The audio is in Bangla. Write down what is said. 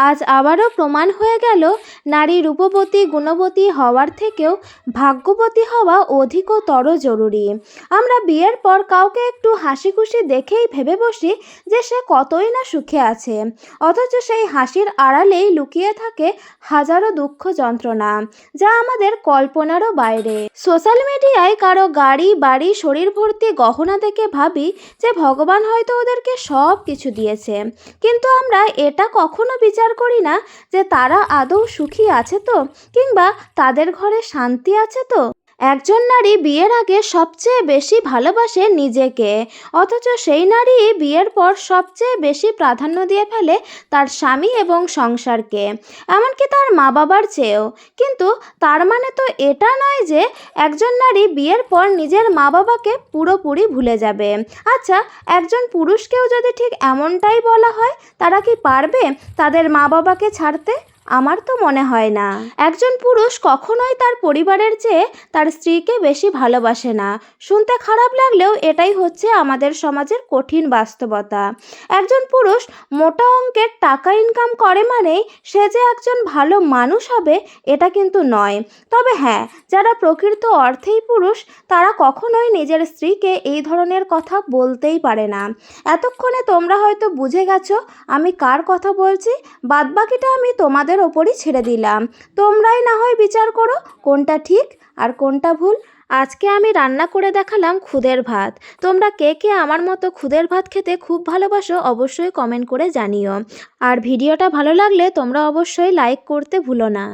আজ আবারও প্রমাণ হয়ে গেল নারী রূপবতী, গুণবতী হওয়ার থেকেও ভাগ্যবতী হওয়া অধিকতর জরুরি। আমরা বিয়ের পর কাউকে একটু হাসি খুশি দেখেই ভেবে বসি যে সে কতই না সুখে আছে। অথচ সেই হাসির আড়ালেই লুকিয়ে থাকে হাজারো দুঃখ যন্ত্রণা, যা আমাদের কল্পনারও বাইরে। সোশ্যাল মিডিয়ায় কারও গাড়ি, বাড়ি, শরীর ভর্তি গহনা দেখে ভাবি যে ভগবান হয়তো ওদেরকে সব কিছু দিয়েছে। কিন্তু আমরা এটা কখনো বিচার করি না যে তারা আদৌ সুখী আছে তো? কিংবা তাদের ঘরে শান্তি আছে তো? একজন নারী বিয়ের আগে সবচেয়ে বেশি ভালোবাসে নিজেকে, অথচ সেই নারী বিয়ের পর সবচেয়ে বেশি প্রাধান্য দিয়ে ফেলে তার স্বামী এবং সংসারকে, এমনকি তার মা বাবার চেয়েও। কিন্তু তার মানে তো এটা নয় যে একজন নারী বিয়ের পর নিজের মা বাবাকে পুরোপুরি ভুলে যাবে। আচ্ছা একজন পুরুষকেও যদি ঠিক এমনটাই বলা হয়, তারা কি পারবে তাদের মা বাবাকে ছাড়তে? আমার তো মনে হয় না। একজন পুরুষ কখনোই তার পরিবারের চেয়ে তার স্ত্রীকে বেশি ভালোবাসে না। শুনতে খারাপ লাগলেও এটাই হচ্ছে আমাদের সমাজের কঠিন বাস্তবতা। একজন পুরুষ মোটা অঙ্কের টাকা ইনকাম করে মানেই সে যে একজন ভালো মানুষ হবে, এটা কিন্তু নয়। তবে হ্যাঁ যারা প্রকৃত অর্থেই পুরুষ, তারা কখনোই নিজের স্ত্রীকে এই ধরনের কথা বলতেই পারে না। এতক্ষণে তোমরা হয়তো বুঝে গেছো আমি কার কথা বলছি। বাদবাকিটা আমি তোমাদের ওপরই ছেড়ে দিলাম। তোমরাই না হয় বিচার করো কোনটা ঠিক আর কোনটা ভুল। আজকে আমি রান্না করে দেখালাম খুদের ভাত। তোমরা কে কে আমার মতো খুদের ভাত খেতে খুব ভালোবাসো অবশ্যই কমেন্ট করে জানিও। আর ভিডিওটা ভালো লাগলে তোমরা অবশ্যই লাইক করতে ভুলো না।